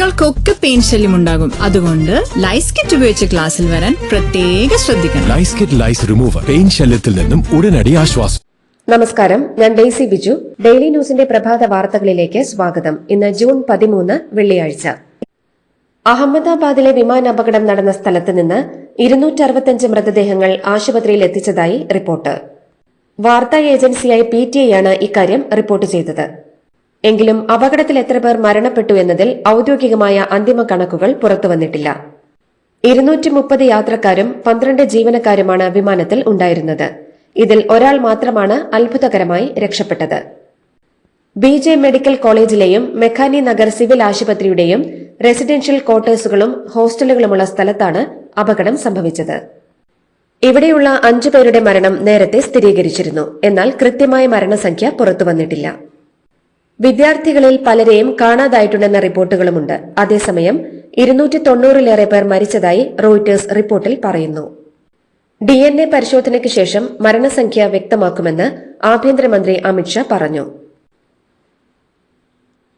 കുട്ടികൾക്കൊക്കെ പെയിൻ ശല്യം ഉണ്ടാകും. അതുകൊണ്ട് ലൈസ് കിറ്റ് ഉപയോഗിച്ച് ക്ലാസ്സിൽ വരാൻ പ്രത്യേക ശ്രദ്ധിക്കണം. Lice kit lice remover pain ശല്യത്തിൽ നിന്നും ഉടനടി ആശ്വാസം. നമസ്കാരം ഞാൻ ഡെയ്സി ബിജു. ഡെയിലി ന്യൂസിന്റെ പ്രഭാത വാർത്തകളിലേക്ക് സ്വാഗതം. ഇന്ന് ജൂൺ പതിമൂന്ന് വെള്ളിയാഴ്ച. അഹമ്മദാബാദിലെ വിമാനാപകടം നടന്ന സ്ഥലത്ത് നിന്ന് ഇരുന്നൂറ്ററുപത്തഞ്ച് മൃതദേഹങ്ങൾ ആശുപത്രിയിൽ എത്തിച്ചതായി റിപ്പോർട്ട്. വാർത്താ ഏജൻസിയായ പി ടി ഐയാണ് ഇക്കാര്യം റിപ്പോർട്ട് ചെയ്തത്. എങ്കിലും അപകടത്തിൽ എത്ര പേർ മരണപ്പെട്ടു എന്നതിൽ ഔദ്യോഗികമായ അന്തിമ കണക്കുകൾ പുറത്തുവന്നിട്ടില്ല. ഇരുന്നൂറ്റി മുപ്പത് യാത്രക്കാരും പന്ത്രണ്ട് ജീവനക്കാരുമാണ് വിമാനത്തിൽ ഉണ്ടായിരുന്നത്. ഇതിൽ ഒരാൾ മാത്രമാണ് അത്ഭുതകരമായി രക്ഷപ്പെട്ടത്. ബി ജെ മെഡിക്കൽ കോളേജിലെയും മെക്കാനി നഗർ സിവിൽ ആശുപത്രിയുടെയും റെസിഡൻഷ്യൽ ക്വാർട്ടേഴ്സുകളും ഹോസ്റ്റലുകളുമുള്ള സ്ഥലത്താണ് അപകടം സംഭവിച്ചത്. ഇവിടെയുള്ള അഞ്ചു പേരുടെ മരണം നേരത്തെ സ്ഥിരീകരിച്ചിരുന്നു. എന്നാൽ കൃത്യമായ മരണസംഖ്യ പുറത്തുവന്നിട്ടില്ല. വിദ്യാർത്ഥികളിൽ പലരെയും കാണാതായിട്ടുണ്ടെന്ന റിപ്പോർട്ടുകളുമുണ്ട്. അതേസമയം ഇരുന്നൂറ്റി തൊണ്ണൂറിലേറെ പേർ മരിച്ചതായി റോയിറ്റേഴ്സ് റിപ്പോർട്ടിൽ പറയുന്നു. ഡി എൻ എ പരിശോധനയ്ക്ക് ശേഷം മരണസംഖ്യ വ്യക്തമാക്കുമെന്ന് ആഭ്യന്തരമന്ത്രി അമിത്ഷാ പറഞ്ഞു.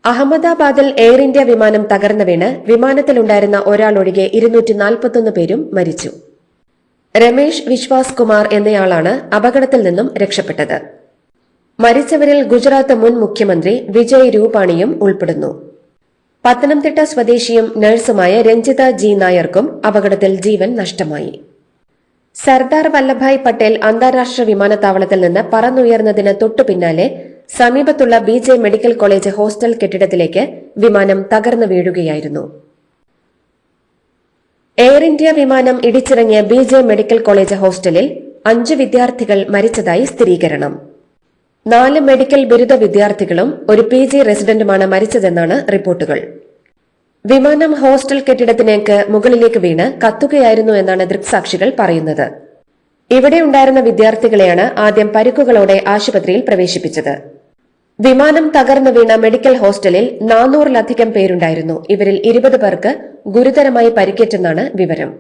അഹമ്മദാബാദിൽ എയർ ഇന്ത്യ വിമാനം തകർന്നു വീണ് വിമാനത്തിലുണ്ടായിരുന്ന ഒരാളൊഴികെ ഇരുന്നൂറ്റി നാൽപ്പത്തൊന്ന് പേരും മരിച്ചു. രമേഷ് വിശ്വാസ് കുമാർ എന്നയാളാണ് അപകടത്തിൽ നിന്നും രക്ഷപ്പെട്ടത്. മരിച്ചവരിൽ ഗുജറാത്ത് മുൻ മുഖ്യമന്ത്രി വിജയ് രൂപാണിയും ഉൾപ്പെടുന്നു. പത്തനംതിട്ട സ്വദേശിയും നഴ്സുമായ രഞ്ജിത ജി നായർക്കും അപകടത്തിൽ ജീവൻ നഷ്ടമായി. സർദാർ വല്ലഭായ് പട്ടേൽ അന്താരാഷ്ട്ര വിമാനത്താവളത്തിൽ നിന്ന് പറന്നുയർന്നതിന് തൊട്ടു പിന്നാലെ സമീപത്തുള്ള B J medical college hostel കെട്ടിടത്തിലേക്ക് വിമാനം തകർന്നു വീഴുകയായിരുന്നു. എയർ ഇന്ത്യ വിമാനം ഇടിച്ചിറങ്ങിയ ബി മെഡിക്കൽ കോളേജ് ഹോസ്റ്റലിൽ അഞ്ച് വിദ്യാർത്ഥികൾ മരിച്ചതായി സ്ഥിരീകരണം. നാല് മെഡിക്കൽ ബിരുദ വിദ്യാർത്ഥികളും ഒരു പി ജി റെസിഡന്റുമാണ് മരിച്ചതെന്നാണ് റിപ്പോർട്ടുകൾ. വിമാനം ഹോസ്റ്റൽ കെട്ടിടത്തിനേക്ക് മുകളിലേക്ക് വീണ് കത്തുകയായിരുന്നു എന്നാണ് ദൃക്സാക്ഷികൾ പറയുന്നത്. ഇവിടെ ഉണ്ടായിരുന്ന വിദ്യാർത്ഥികളെയാണ് ആദ്യം പരിക്കുകളോടെ ആശുപത്രിയിൽ പ്രവേശിപ്പിച്ചത്. വിമാനം തകർന്നു വീണ മെഡിക്കൽ ഹോസ്റ്റലിൽ നാനൂറിലധികം പേരുണ്ടായിരുന്നു. ഇവരിൽ ഇരുപത് പേർക്ക് ഗുരുതരമായി പരിക്കേറ്റെന്നാണ് വിവരം.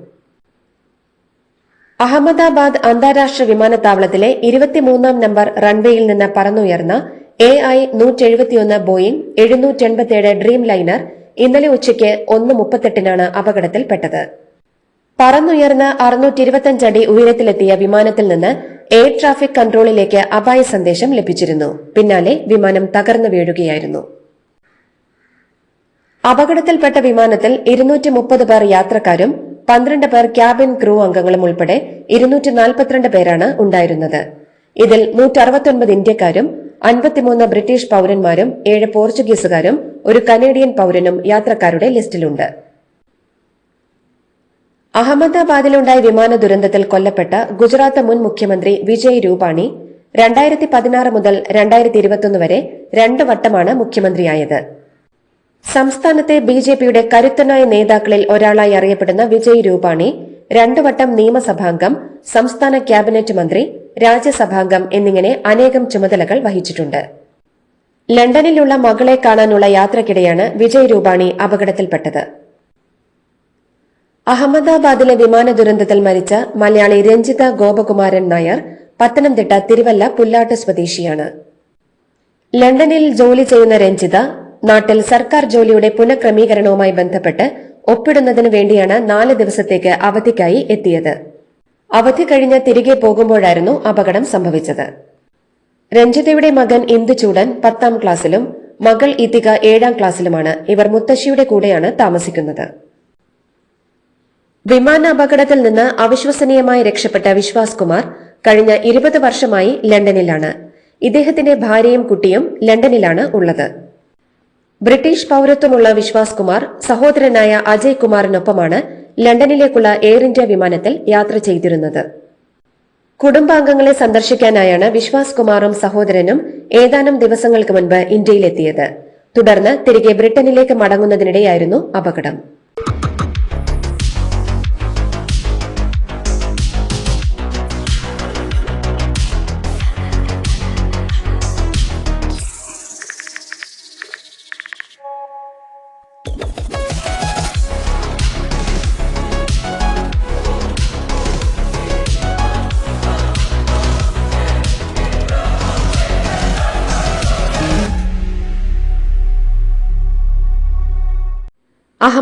അഹമ്മദാബാദ് അന്താരാഷ്ട്ര വിമാനത്താവളത്തിലെ ഇരുപത്തിമൂന്നാം നമ്പർ റൺവേയിൽ നിന്ന് പറന്നുയർന്ന എ ഐ നൂറ്റി എഴുപത്തിയൊന്ന് ബോയിംഗ് എഴുന്നൂറ്റി എൺപത്തിയേഴ് ഡ്രീം ലൈനർ ഇന്നലെ ഉച്ചയ്ക്ക് ഒന്ന് മുപ്പത്തെട്ടിനാണ് അപകടത്തിൽപ്പെട്ടത്. പറന്നുയർന്ന അറുന്നൂറ്റി ഇരുപത്തിയഞ്ച് അടി ഉയരത്തിലെത്തിയ വിമാനത്തിൽ നിന്ന് എയർ ട്രാഫിക് കൺട്രോളിലേക്ക് അപായ സന്ദേശം ലഭിച്ചിരുന്നു. പിന്നാലെ വിമാനം തകർന്നു വീഴുകയായിരുന്നു. അപകടത്തിൽപ്പെട്ട വിമാനത്തിൽ ഇരുന്നൂറ്റി മുപ്പത് പേർ യാത്രക്കാരും പന്ത്രണ്ട് പേർ ക്യാബിൻ ക്രൂ അംഗങ്ങളും ഉൾപ്പെടെ ഇരുന്നൂറ്റി നാൽപ്പത്തിരണ്ട് പേരാണ് ഉണ്ടായിരുന്നത്. ഇതിൽ നൂറ്ററുപത്തൊൻപത് ഇന്ത്യക്കാരും അൻപത്തിമൂന്ന് ബ്രിട്ടീഷ് പൌരന്മാരും ഏഴ് പോർച്ചുഗീസുകാരും ഒരു കനേഡിയൻ പൌരനും യാത്രക്കാരുടെ ലിസ്റ്റിലുണ്ട്. അഹമ്മദാബാദിലുണ്ടായ വിമാന ദുരന്തത്തിൽ കൊല്ലപ്പെട്ട ഗുജറാത്ത് മുൻ മുഖ്യമന്ത്രി വിജയ് രൂപാണി രണ്ടായിരത്തി പതിനാറ് മുതൽ രണ്ടായിരത്തി ഇരുപത്തൊന്ന് വരെ രണ്ടു വട്ടമാണ് മുഖ്യമന്ത്രിയായത്. സംസ്ഥാനത്തെ ബി ജെ പിയുടെ കരുത്തനായ നേതാക്കളിൽ ഒരാളായി അറിയപ്പെടുന്ന വിജയ് രൂപാണി രണ്ടുവട്ടം നിയമസഭാംഗം സംസ്ഥാന ക്യാബിനറ്റ് മന്ത്രി രാജ്യസഭാംഗം എന്നിങ്ങനെ അനേകം ചുമതലകൾ വഹിച്ചിട്ടുണ്ട്. ലണ്ടനിലുള്ള മകളെ കാണാനുള്ള യാത്രക്കിടെയാണ് വിജയ് രൂപാണി അപകടത്തിൽപ്പെട്ടത്. അഹമ്മദാബാദിലെ വിമാന ദുരന്തത്തിൽ മരിച്ച മലയാളി രഞ്ജിത ഗോപകുമാരൻ നായർ പത്തനംതിട്ട തിരുവല്ല പുല്ലാട്ട് സ്വദേശിയാണ്. ലണ്ടനിൽ ജോലി ചെയ്യുന്ന രഞ്ജിത നാട്ടിൽ സർക്കാർ ജോലിയുടെ പുനഃക്രമീകരണവുമായി ബന്ധപ്പെട്ട് ഒപ്പിടുന്നതിനു വേണ്ടിയാണ് നാല് ദിവസത്തേക്ക് അവധിക്കായി എത്തിയത്. അവധി കഴിഞ്ഞ് തിരികെ പോകുമ്പോഴായിരുന്നു അപകടം സംഭവിച്ചത്. രഞ്ജിതയുടെ മകൻ ഇന്ദുചൂടൻ പത്താം ക്ലാസ്സിലും മകൾ ഇതിക ഏഴാം ക്ലാസ്സിലുമാണ്. ഇവർ മുത്തശ്ശിയുടെ കൂടെയാണ് താമസിക്കുന്നത്. വിമാന അപകടത്തിൽ നിന്ന് അവിശ്വസനീയമായി രക്ഷപ്പെട്ട വിശ്വാസ് കുമാർ കഴിഞ്ഞ ഇരുപത് വർഷമായി ലണ്ടനിലാണ്. ഇദ്ദേഹത്തിന്റെ ഭാര്യയും കുട്ടിയും ലണ്ടനിലാണ് ഉള്ളത്. ബ്രിട്ടീഷ് പൌരത്വമുള്ള വിശ്വാസ് കുമാർ സഹോദരനായ അജയ് കുമാറിനൊപ്പമാണ് ലണ്ടനിലേക്കുള്ള എയർ ഇന്ത്യ വിമാനത്തിൽ യാത്ര ചെയ്തിരുന്നത്. കുടുംബാംഗങ്ങളെ സന്ദർശിക്കാനായാണ് വിശ്വാസ് കുമാറും സഹോദരനും ഏതാനും ദിവസങ്ങൾക്ക് മുൻപ് ഇന്ത്യയിലെത്തിയത്. തുടർന്ന് തിരികെ ബ്രിട്ടനിലേക്ക് മടങ്ങുന്നതിനിടെയായിരുന്നു അപകടം.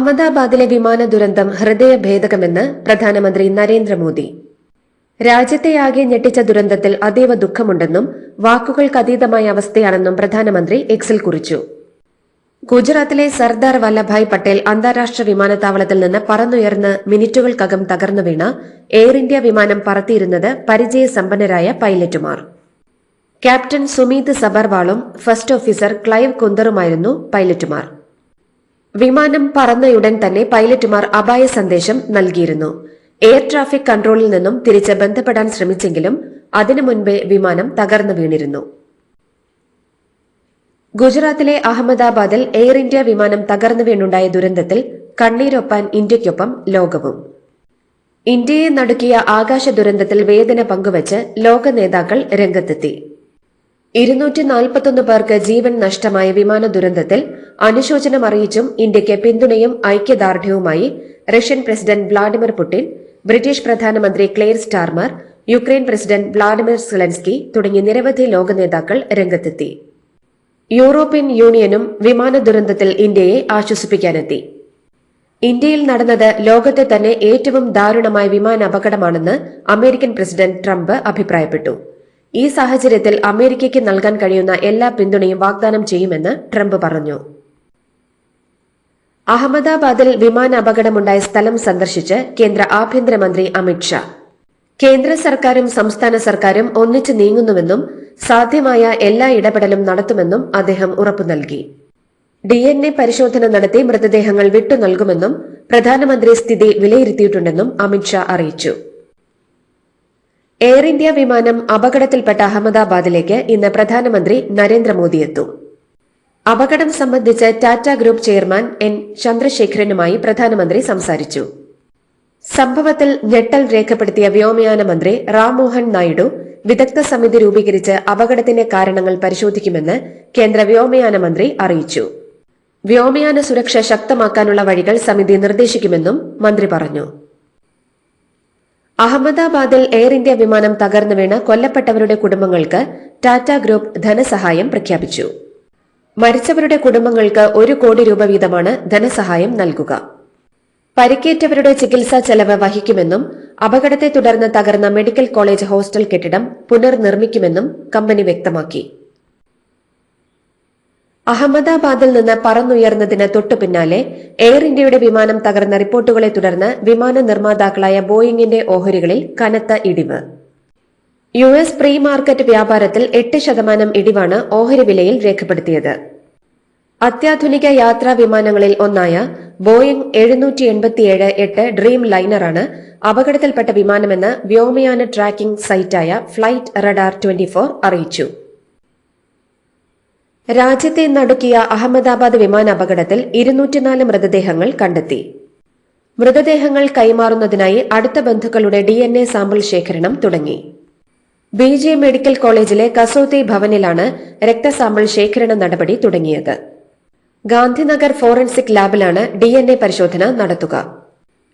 അഹമ്മദാബാദിലെ വിമാന ദുരന്തം ഹൃദയഭേദകമെന്ന് പ്രധാനമന്ത്രി നരേന്ദ്രമോദി. രാജ്യത്തെയാകെ ഞെട്ടിച്ച ദുരന്തത്തിൽ അതീവ ദുഃഖമുണ്ടെന്നും വാക്കുകൾക്കതീതമായ അവസ്ഥയാണെന്നും പ്രധാനമന്ത്രി എക്സിൽ കുറിച്ചു. ഗുജറാത്തിലെ സർദാർ വല്ലഭായ് പട്ടേൽ അന്താരാഷ്ട്ര വിമാനത്താവളത്തിൽ നിന്ന് പറന്നുയർന്ന് മിനിറ്റുകൾക്കകം തകർന്നു വീണ എയർ ഇന്ത്യ വിമാനം പറത്തിയിരുന്നത് പരിചയസമ്പന്നരായ പൈലറ്റുമാർ. ക്യാപ്റ്റൻ സുമീത് സബർവാളും ഫസ്റ്റ് ഓഫീസർ ക്ലൈവ് കുന്തറുമായിരുന്നു പൈലറ്റുമാർ. വിമാനം പറന്നയുടൻ തന്നെ പൈലറ്റുമാർ അപായ സന്ദേശം നൽകിയിരുന്നു. എയർ ട്രാഫിക് കൺട്രോളിൽ നിന്നും തിരിച്ച് ബന്ധപ്പെടാൻ ശ്രമിച്ചെങ്കിലും അതിനു മുൻപേ വിമാനം തകർന്നു വീണിരുന്നു. ഗുജറാത്തിലെ അഹമ്മദാബാദിൽ എയർ ഇന്ത്യ വിമാനം തകർന്നു വീണുണ്ടായ ദുരന്തത്തിൽ കണ്ണീരൊപ്പാൻ ഇന്ത്യയ്ക്കൊപ്പം ലോകവും. ഇന്ത്യയെ നടുക്കിയ ആകാശ ദുരന്തത്തിൽ വേദന പങ്കുവച്ച് ലോക നേതാക്കൾ രംഗത്തെത്തി. ഇരുന്നൂറ്റി നാൽപ്പത്തൊന്ന് പേർക്ക് ജീവൻ നഷ്ടമായ വിമാന ദുരന്തത്തിൽ അനുശോചനം അറിയിച്ചും ഇന്ത്യയ്ക്ക് പിന്തുണയും ഐക്യദാർഢ്യവുമായി Russian president Vladimir Putin British പ്രധാനമന്ത്രി Claire Starmer Ukraine president Vladimir Zelensky തുടങ്ങി നിരവധി ലോക നേതാക്കൾ രംഗത്തെത്തി. യൂറോപ്യൻ യൂണിയനും വിമാന ദുരന്തത്തിൽ ഇന്ത്യയെ ആശ്വസിപ്പിക്കാനെത്തി. ഇന്ത്യയിൽ നടന്നത് ലോകത്തെ തന്നെ ഏറ്റവും ദാരുണമായ വിമാന അപകടമാണെന്ന് അമേരിക്കൻ പ്രസിഡന്റ് ട്രംപ് അഭിപ്രായപ്പെട്ടു. ഈ സാഹചര്യത്തിൽ അമേരിക്കയ്ക്ക് നൽകാൻ കഴിയുന്ന എല്ലാ പിന്തുണയും വാഗ്ദാനം ചെയ്യുമെന്ന് ട്രംപ് പറഞ്ഞു. അഹമ്മദാബാദിൽ വിമാന അപകടമുണ്ടായ സ്ഥലം സന്ദർശിച്ച് കേന്ദ്ര ആഭ്യന്തരമന്ത്രി അമിത്ഷാ കേന്ദ്ര സർക്കാരും സംസ്ഥാന സർക്കാരും ഒന്നിച്ചു നീങ്ങുന്നുവെന്നും സാധ്യമായ എല്ലാ ഇടപെടലും നടത്തുമെന്നും അദ്ദേഹം ഉറപ്പു നൽകി. ഡി എൻ എ പരിശോധന നടത്തി മൃതദേഹങ്ങൾ വിട്ടു നൽകുമെന്നും പ്രധാനമന്ത്രി സ്ഥിതി വിലയിരുത്തിയിട്ടുണ്ടെന്നും അമിത്ഷാ അറിയിച്ചു. എയർ ഇന്ത്യ വിമാനം അപകടത്തിൽപ്പെട്ട അഹമ്മദാബാദിലേക്ക് ഇന്ന് പ്രധാനമന്ത്രി നരേന്ദ്രമോദി എത്തും അപകടം സംബന്ധിച്ച് ടാറ്റ ഗ്രൂപ്പ് ചെയർമാൻ എൻ ചന്ദ്രശേഖരനുമായി പ്രധാനമന്ത്രി സംസാരിച്ചു. സംഭവത്തിൽ ഞെട്ടൽ രേഖപ്പെടുത്തിയ വ്യോമയാന മന്ത്രി റാംമോഹൻ നായിഡു വിദഗ്ധ സമിതി രൂപീകരിച്ച് അപകടത്തിന്റെ കാരണങ്ങൾ പരിശോധിക്കുമെന്ന് കേന്ദ്ര വ്യോമയാന മന്ത്രി അറിയിച്ചു. വ്യോമയാന സുരക്ഷ ശക്തമാക്കാനുള്ള വഴികൾ സമിതി നിർദ്ദേശിക്കുമെന്നും മന്ത്രി പറഞ്ഞു. അഹമ്മദാബാദിൽ എയർ ഇന്ത്യ വിമാനം തകർന്നു വീണ കൊല്ലപ്പെട്ടവരുടെ കുടുംബങ്ങൾക്ക് ടാറ്റ ഗ്രൂപ്പ് ധനസഹായം പ്രഖ്യാപിച്ചു. മരിച്ചവരുടെ കുടുംബങ്ങൾക്ക് ഒരു കോടി രൂപ വീതമാണ് ധനസഹായം നൽകുക. പരിക്കേറ്റവരുടെ ചികിത്സാ ചെലവ് വഹിക്കുമെന്നും അപകടത്തെ തുടർന്ന് തകർന്ന മെഡിക്കൽ കോളേജ് ഹോസ്റ്റൽ കെട്ടിടം പുനർനിർമ്മിക്കുമെന്നും കമ്പനി വ്യക്തമാക്കി. അഹമ്മദാബാദിൽ നിന്ന് പറന്നുയർന്നതിന് തൊട്ടു പിന്നാലെ എയർ ഇന്ത്യയുടെ വിമാനം തകർന്ന റിപ്പോർട്ടുകളെ തുടർന്ന് വിമാന നിർമ്മാതാക്കളായ ബോയിങ്ങിന്റെ ഓഹരികളിൽ കനത്ത ഇടിവ്. യു എസ് പ്രീ മാർക്കറ്റ് വ്യാപാരത്തിൽ എട്ട് ശതമാനം ഇടിവാണ് ഓഹരി വിലയിൽ രേഖപ്പെടുത്തിയത്. അത്യാധുനിക യാത്രാ വിമാനങ്ങളിൽ ഒന്നായ ബോയിംഗ് എഴുന്നൂറ്റി എൺപത്തിയേഴ് എട്ട് ഡ്രീം ലൈനറാണ് അപകടത്തിൽപ്പെട്ട വിമാനമെന്ന് വ്യോമയാന ട്രാക്കിംഗ് സൈറ്റായ ഫ്ലൈറ്റ് റഡാർ ട്വന്റി അറിയിച്ചു. രാജ്യത്തെ നടുക്കിയ അഹമ്മദാബാദ് വിമാനാപകടത്തിൽ ഇരുന്നൂറ്റിനാല് മൃതദേഹങ്ങൾ കണ്ടെത്തി. മൃതദേഹങ്ങൾ കൈമാറുന്നതിനായി അടുത്ത ബന്ധുക്കളുടെ ഡി എൻ എ സാമ്പിൾ ശേഖരണം തുടങ്ങി. ബി ജെ മെഡിക്കൽ കോളേജിലെ കസോത്തി ഭവനിലാണ് രക്തസാമ്പിൾ ശേഖരണ നടപടി തുടങ്ങിയത്. ഗാന്ധിനഗർ ഫോറൻസിക് ലാബിലാണ് ഡി എൻ എ പരിശോധന നടത്തുക.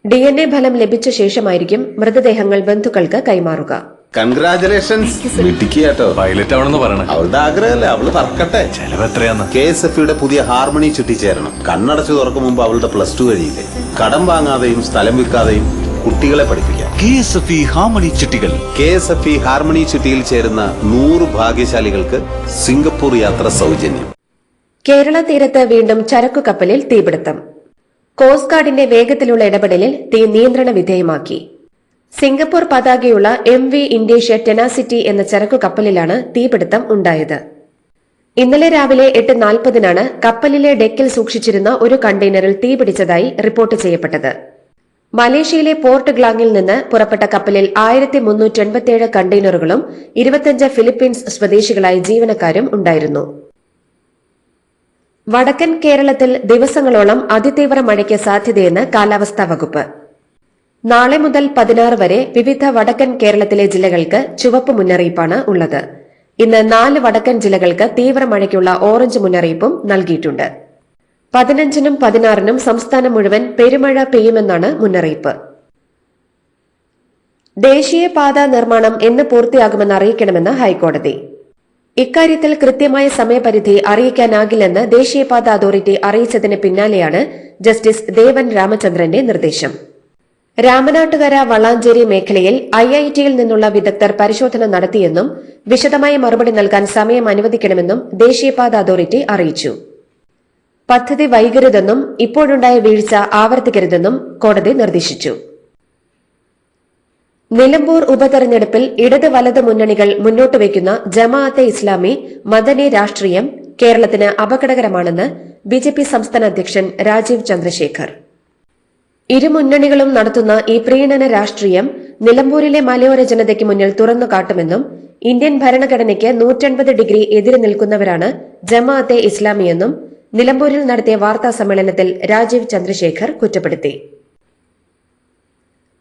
ഡി എൻ എ ഫലം ലഭിച്ച ശേഷമായിരിക്കും മൃതദേഹങ്ങൾ ബന്ധുക്കൾക്ക് കൈമാറുക. കൺഗ്രാചുലേഷൻസ് കേട്ടോ. പൈലറ്റ് ആവണമെന്ന് പറയണേ. അവളുടെ ആഗ്രഹമല്ലേ? അവൾ പറക്കട്ടെ. ചെലവ് എത്രയാന്ന്? കെ എസ് എഫ് യുടെ പുതിയ ഹാർമണി ചുറ്റിച്ചേരണം. കണ്ണടച്ചു തുറക്കും മുമ്പ് അവളുടെ പ്ലസ് ടു കഴിയില്ലേ? കടം വാങ്ങാതെയും സ്ഥലം വിൽക്കാതെയും കുട്ടികളെ പഠിപ്പിക്കാം. K S F E harmony ചിട്ടികൾ K S F E harmony ചുറ്റിയിൽ ചേരുന്ന നൂറ് ഭാഗ്യശാലികൾക്ക് സിംഗപ്പൂർ യാത്ര സൗജന്യം. കേരള തീരത്ത് വീണ്ടും ചരക്കു കപ്പലിൽ തീപിടുത്തം. കോസ്റ്റ് ഗാർഡിന്റെ വേഗത്തിലുള്ള ഇടപെടലിൽ തീ നിയന്ത്രണ വിധേയമാക്കി. സിംഗപ്പൂർ പതാകയുള്ള എം വി ഇൻഡേഷ്യ ടെനാസിറ്റി എന്ന ചരക്കു കപ്പലിലാണ് തീപിടുത്തം ഉണ്ടായത്. ഇന്നലെ രാവിലെ എട്ട് നാൽപ്പതിനാണ് കപ്പലിലെ ഡെക്കിൽ സൂക്ഷിച്ചിരുന്ന ഒരു കണ്ടെയ്നറിൽ തീപിടിച്ചതായി റിപ്പോർട്ട് ചെയ്യപ്പെട്ടത്. മലേഷ്യയിലെ പോർട്ട് ഗ്ലാങ്ങിൽ നിന്ന് പുറപ്പെട്ട കപ്പലിൽ ആയിരത്തി മുന്നൂറ്റി എൺപത്തിയേഴ് കണ്ടെയ്നറുകളും ഇരുപത്തിയഞ്ച് ഫിലിപ്പീൻസ് സ്വദേശികളായ ജീവനക്കാരും ഉണ്ടായിരുന്നു. വടക്കൻ കേരളത്തിൽ ദിവസങ്ങളോളം അതിതീവ്ര മഴയ്ക്ക് സാധ്യതയെന്ന് കാലാവസ്ഥാ വകുപ്പ്. നാളെ മുതൽ പതിനാറ് വരെ വിവിധ വടക്കൻ കേരളത്തിലെ ജില്ലകൾക്ക് ചുവപ്പ് മുന്നറിയിപ്പാണ് ഉള്ളത്. ഇന്ന് നാല് വടക്കൻ ജില്ലകൾക്ക് തീവ്ര മഴയ്ക്കുള്ള ഓറഞ്ച് മുന്നറിയിപ്പും നൽകിയിട്ടുണ്ട്. പതിനഞ്ചിനും പതിനാറിനും സംസ്ഥാനം മുഴുവൻ പെരുമഴ പെയ്യുമെന്നാണ് മുന്നറിയിപ്പ്. ദേശീയപാത നിർമ്മാണം എന്ന് പൂർത്തിയാകുമെന്ന് അറിയിക്കണമെന്ന് ഹൈക്കോടതി. ഇക്കാര്യത്തിൽ കൃത്യമായ സമയപരിധി അറിയിക്കാനാകില്ലെന്ന് ദേശീയപാത അതോറിറ്റി അറിയിച്ചതിന് പിന്നാലെയാണ് ജസ്റ്റിസ് ദേവൻ രാമചന്ദ്രന്റെ നിർദ്ദേശം. രാമനാട്ടുകര വളാഞ്ചേരി മേഖലയിൽ ഐ ഐ ടിയിൽ നിന്നുള്ള വിദഗ്ധർ പരിശോധന നടത്തിയെന്നും വിശദമായ മറുപടി നൽകാൻ സമയം അനുവദിക്കണമെന്നും ദേശീയപാത അതോറിറ്റി അറിയിച്ചു. പദ്ധതി വൈകരുതെന്നും ഇപ്പോഴുണ്ടായ വീഴ്ച ആവർത്തിക്കരുതെന്നും കോടതി നിർദ്ദേശിച്ചു. നിലമ്പൂർ ഉപതെരഞ്ഞെടുപ്പിൽ ഇടത് വലത് മുന്നണികൾ മുന്നോട്ട് വയ്ക്കുന്ന ജമാഅത്തെ ഇസ്ലാമി മദനി രാഷ്ട്രീയം കേരളത്തിന് അപകടകരമാണെന്ന് ബിജെപി സംസ്ഥാന അധ്യക്ഷൻ രാജീവ് ചന്ദ്രശേഖർ. ഇരു മുന്നണികളും നടത്തുന്ന ഈ പ്രീണന രാഷ്ട്രീയം നിലമ്പൂരിലെ മലയോര ജനതയ്ക്ക് മുന്നിൽ തുറന്നു കാട്ടുമെന്നും ഇന്ത്യൻ ഭരണഘടനയ്ക്ക് നൂറ്റൻപത് ഡിഗ്രി എതിര് നിൽക്കുന്നവരാണ് ജമാഅത്തെ ഇസ്ലാമിയെന്നും നിലമ്പൂരിൽ നടത്തിയ വാർത്താ സമ്മേളനത്തിൽ രാജീവ് ചന്ദ്രശേഖർ കുറ്റപ്പെടുത്തി.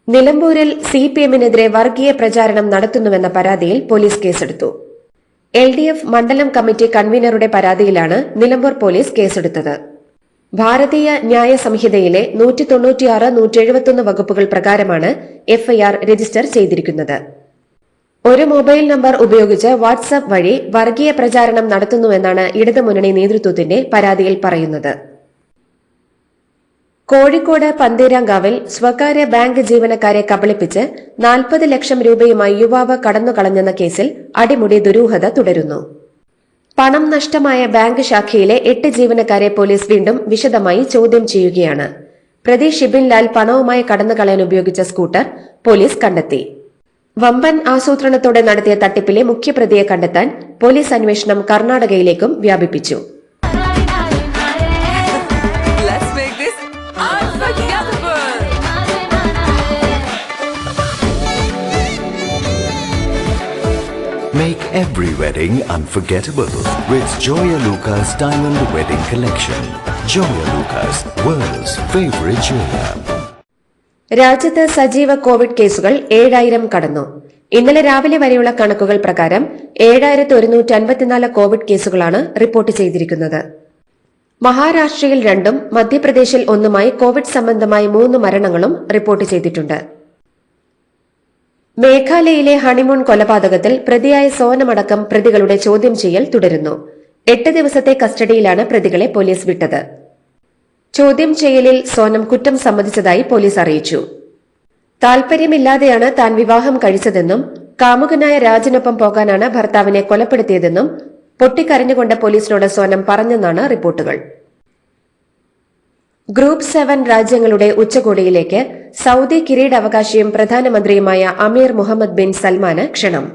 നിലമ്പൂരിൽ സി പി എമ്മിനെതിരെ വർഗീയ പ്രചാരണം നടത്തുന്നുവെന്ന പരാതിയിൽ പോലീസ് കേസെടുത്തു. എൽ ഡി എഫ് മണ്ഡലം കമ്മിറ്റി കൺവീനറുടെ പരാതിയിലാണ് നിലമ്പൂർ പോലീസ് കേസെടുത്തത്. ഭാരതീയ ന്യായ സംഹിതയിലെ നൂറ്റി തൊണ്ണൂറ്റിയാറ് നൂറ്റി എഴുപത്തൊന്ന് വകുപ്പുകൾ പ്രകാരമാണ് എഫ്ഐആർ രജിസ്റ്റർ ചെയ്തിരിക്കുന്നത്. ഒരു മൊബൈൽ നമ്പർ ഉപയോഗിച്ച് വാട്സ്ആപ്പ് വഴി വർഗീയ പ്രചാരണം നടത്തുന്നുവെന്നാണ് ഇടതുമുന്നണി നേതൃത്വത്തിന്റെ പരാതിയിൽ പറയുന്നത്. കോഴിക്കോട് പന്തീരാങ്കാവിൽ സ്വകാര്യ ബാങ്ക് ജീവനക്കാരെ കബളിപ്പിച്ച് നാൽപ്പത് ലക്ഷം രൂപയുമായി യുവാവ് കടന്നുകളഞ്ഞെന്ന കേസിൽ അടിമുടി ദുരൂഹത തുടരുന്നു. പണം നഷ്ടമായ ബാങ്ക് ശാഖയിലെ എട്ട് ജീവനക്കാരെ പോലീസ് വീണ്ടും വിശദമായി ചോദ്യം ചെയ്യുകയാണ്. പ്രതി ഷിബിൻ ലാൽ പണവുമായി കടന്നുകളയാൻ ഉപയോഗിച്ച സ്കൂട്ടർ പോലീസ് കണ്ടെത്തി. വമ്പൻ ആസൂത്രണത്തോടെ നടത്തിയ തട്ടിപ്പിലെ മുഖ്യപ്രതിയെ കണ്ടെത്താൻ പോലീസ് അന്വേഷണം കർണാടകയിലേക്കും വ്യാപിപ്പിച്ചു. Make every wedding unforgettable with Joya Lucas Diamond Wedding Collection. Joya Lucas, world's favorite jeweler. രാജ്യത്ത് സജീവ കോവിഡ് കേസുകൾ ഏഴായിരം കടന്നു ഇന്നലെ രാവിലെ വരെയുള്ള കണക്കുകൾ പ്രകാരം ഏഴായിരത്തി ഒരുന്നൂറ്റി അൻപത്തിനാല് കോവിഡ് കേസുകളാണ് റിപ്പോർട്ട് ചെയ്തിരിക്കുന്നത് മഹാരാഷ്ട്രയിൽ രണ്ടും മധ്യപ്രദേശിൽ ഒന്നുമായി കോവിഡ് സംബന്ധമായി മൂന്ന് മരണങ്ങളും റിപ്പോർട്ട് ചെയ്തിട്ടുണ്ട് മേഘാലയയിലെ ഹണിമൂൺ കൊലപാതകത്തിൽ പ്രതിയായ സോനമടക്കം പ്രതികളുടെ ചോദ്യം ചെയ്യൽ തുടരുന്നു. എട്ട് ദിവസത്തെ കസ്റ്റഡിയിലാണ് പ്രതികളെ പോലീസ് വിട്ടത്. ചോദ്യം ചെയ്യലിൽ സോനം കുറ്റം സമ്മതിച്ചതായി പോലീസ് അറിയിച്ചു. താൽപര്യമില്ലാതെയാണ് താൻ വിവാഹം കഴിച്ചതെന്നും കാമുകനായ രാജനൊപ്പം പോകാനാണ് ഭർത്താവിനെ കൊലപ്പെടുത്തിയതെന്നും പൊട്ടിക്കരഞ്ഞുകൊണ്ട് പോലീസിനോട് സോനം പറഞ്ഞെന്നാണ് റിപ്പോർട്ടുകൾ. ഗ്രൂപ്പ് സെവൻ രാജ്യങ്ങളുടെ ഉച്ചകോടിയിലേക്ക് സൗദി കിരീടാവകാശിയും പ്രധാനമന്ത്രിയുമായ അമീർ മുഹമ്മദ് ബിൻ സൽമാന് ക്ഷണം.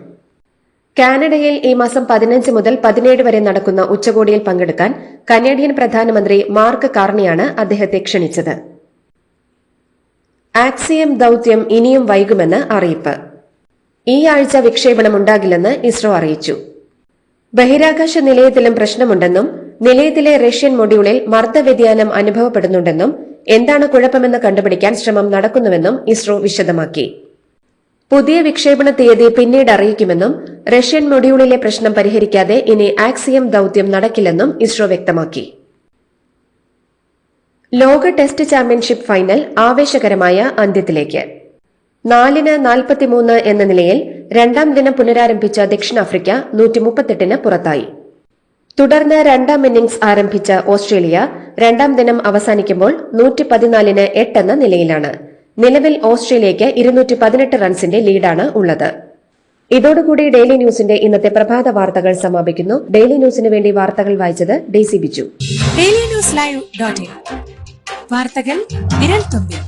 കാനഡയിൽ ഈ മാസം പതിനഞ്ച് മുതൽ പതിനേഴ് വരെ നടക്കുന്ന ഉച്ചകോടിയിൽ പങ്കെടുക്കാൻ കനേഡിയൻ പ്രധാനമന്ത്രി മാർക്ക് കാർണിയാണ് അദ്ദേഹത്തെ ക്ഷണിച്ചത്. ആക്സിയം ദൌത്യം ഇനിയും വൈകുമെന്ന് അറിയിപ്പ്. ഈ ആഴ്ച വിക്ഷേപണം ഉണ്ടാകില്ലെന്ന് ഇസ്രോ അറിയിച്ചു. ബഹിരാകാശ നിലയത്തിലും പ്രശ്നമുണ്ടെന്നും നിലയത്തിലെ റഷ്യൻ മൊഡ്യൂളിൽ മർദ്ദവ്യതിയാനം അനുഭവപ്പെടുന്നുണ്ടെന്നും എന്താണ് കുഴപ്പമെന്ന് കണ്ടുപിടിക്കാൻ ശ്രമം നടക്കുന്നുവെന്നും ഇസ്രോ വിശദമാക്കി. പുതിയ വിക്ഷേപണ തീയതി പിന്നീട് അറിയിക്കുമെന്നും റഷ്യൻ മൊഡ്യൂളിലെ പ്രശ്നം പരിഹരിക്കാതെ ഇനി ആക്സിയം ദൌത്യം നടക്കില്ലെന്നും ഇസ്രോ വ്യക്തമാക്കി. ലോക ടെസ്റ്റ് ചാമ്പ്യൻഷിപ്പ് ഫൈനൽ ആവേശകരമായ അന്ത്യത്തിലേക്ക്. നാലിന് നാൽപ്പത്തിമൂന്ന് എന്ന നിലയിൽ രണ്ടാം ദിനം പുനരാരംഭിച്ച ദക്ഷിണാഫ്രിക്ക നൂറ്റി മുപ്പത്തെട്ടിന് പുറത്തായി. തുടർന്ന് രണ്ടാം ഇന്നിംഗ്സ് ആരംഭിച്ച ഓസ്ട്രേലിയ രണ്ടാം ദിനം അവസാനിക്കുമ്പോൾ നൂറ്റി പതിനാലിന് എട്ടെന്ന നിലയിലാണ്. നിലവിൽ ഓസ്ട്രേലിയയ്ക്ക് ഇരുന്നൂറ്റി പതിനെട്ട് റൺസിന്റെ ലീഡാണ് ഉള്ളത്. ഇതോടുകൂടി ഡെയിലി ന്യൂസിന്റെ ഇന്നത്തെ പ്രഭാത വാർത്തകൾ സമാപിക്കുന്നു. ഡെയിലി ന്യൂസിന് വേണ്ടി വാർത്തകൾ വായിച്ചത് Daisy Biju. Daily news live വാർത്തകൾ വിരൽ തുമ്പിൽ.